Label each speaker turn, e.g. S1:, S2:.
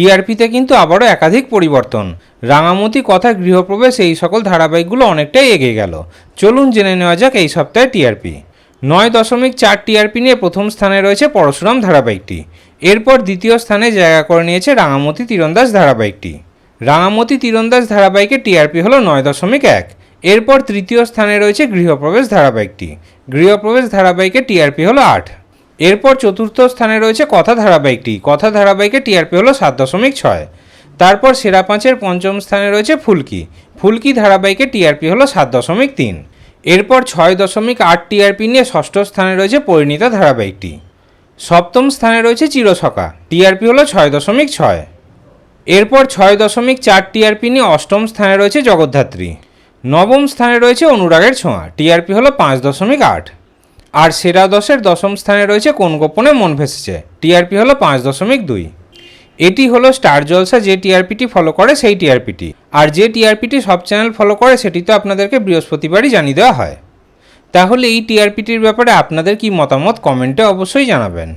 S1: টিআরপিতে কিন্তু আবারও একাধিক পরিবর্তন। রাঙামতি কথা গৃহপ্রবেশ এই সকল ধারাবাহিকগুলো অনেকটাই এগিয়ে গেল। চলুন জেনে নেওয়া যাক এই সপ্তাহে টিআরপি। নয় দশমিক চার টিআরপি নিয়ে প্রথম স্থানে রয়েছে পরশুরাম ধারাবাহিকটি। এরপর দ্বিতীয় স্থানে জায়গা করে নিয়েছে রাঙামতি, তীরন্দাজ ধারাবাহিকটি। রাঙামতি, তীরন্দাজ টিআরপি টিআরপি হলো নয় দশমিক এক। এরপর তৃতীয় স্থানে রয়েছে গৃহপ্রবেশ ধারাবাহিকটি। গৃহপ্রবেশ ধারাবাহিকের টিআরপি হলো আট। এরপর চতুর্থ স্থানে রয়েছে কথা ধারাবাহিকটি। কথা ধারাবাহিকের টিআরপি হলো সাত দশমিক ছয়। তারপর সেরা পাঁচের পঞ্চম স্থানে রয়েছে ফুলকি। ফুলকি ধারাবাহিকের টিআরপি হলো সাত দশমিক তিন। এরপর ছয় দশমিক আট টিআরপি নিয়ে ষষ্ঠ স্থানে রয়েছে পরিণীতা ধারাবাহিকটি। সপ্তম স্থানে রয়েছে চিরছকা টিআরপি হলো ছয় দশমিক ছয়। এরপর ছয় দশমিক চার টিআরপি নিয়ে অষ্টম স্থানে রয়েছে জগদ্ধাত্রী। নবম স্থানে রয়েছে অনুরাগের ছোঁয়া। টিআরপি হলো পাঁচ দশমিক আট। আর সেরা দশের দশম স্থানে রয়েছে কোন গোপনে মন ভেসেছে? টিআরপি হলো পাঁচ দশমিক দুই। এটি হলো স্টার জলসা যে টিআরপিটি ফলো করে সেই টিআরপিটি। আর যে টিআরপিটি সব চ্যানেল ফলো করে সেটি তো আপনাদেরকে বৃহস্পতিবারই জানিয়ে দেওয়া হয়। তাহলে এই টিআরপিটির ব্যাপারে আপনাদের কি মতামত কমেন্টে অবশ্যই জানাবেন।